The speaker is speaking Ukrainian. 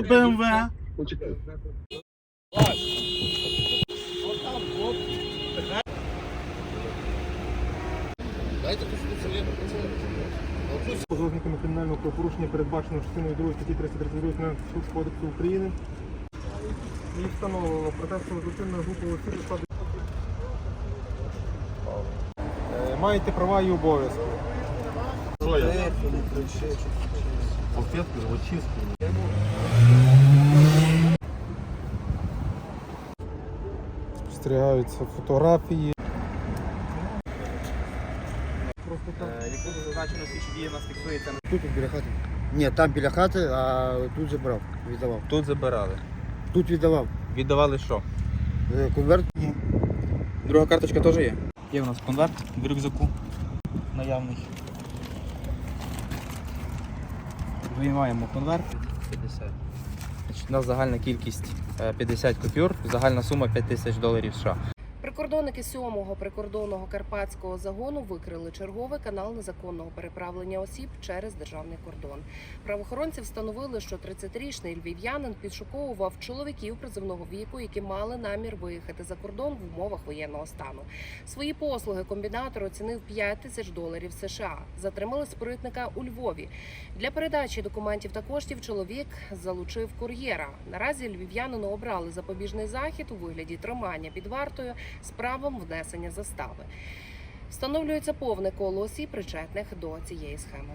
БМВ. Позовниками кримінального правопорушення передбачено частиною 2 статті 332 Кодексу України. І встановлено про те, що злочинна група осіб складу. Е, Маєте права і обов'язки. Що я? Салфетку, злочистку. Спостерігаються фотографії. Просто так. Як буде зазначено слідчі дії, нас фіксується. Тут біля хати. Ні, там біля хати, а тут забрав, віддавав. Тут забирали. Тут віддавав. Віддавали що? Е, Конверт Друга карточка теж є? Є у нас конверт в рюкзаку наявний. Виймаємо конверт. 50. Значить, у нас загальна кількість е, 50 купюр, загальна сума 5 тисяч доларів США. Прикордонники 7-го прикордонного карпатського загону викрили черговий канал незаконного переправлення осіб через державний кордон. Правоохоронці встановили, що 30-річний львів'янин підшуковував чоловіків призовного віку, які мали намір виїхати за кордон в умовах воєнного стану. Свої послуги комбінатор оцінив 5 тисяч доларів США. Затримали спритника у Львові. Для передачі документів та коштів чоловік залучив кур'єра. Наразі львів'янину обрали запобіжний захід у вигляді тримання під вартою правом внесення застави. Встановлюється повне коло осіб, причетних до цієї схеми.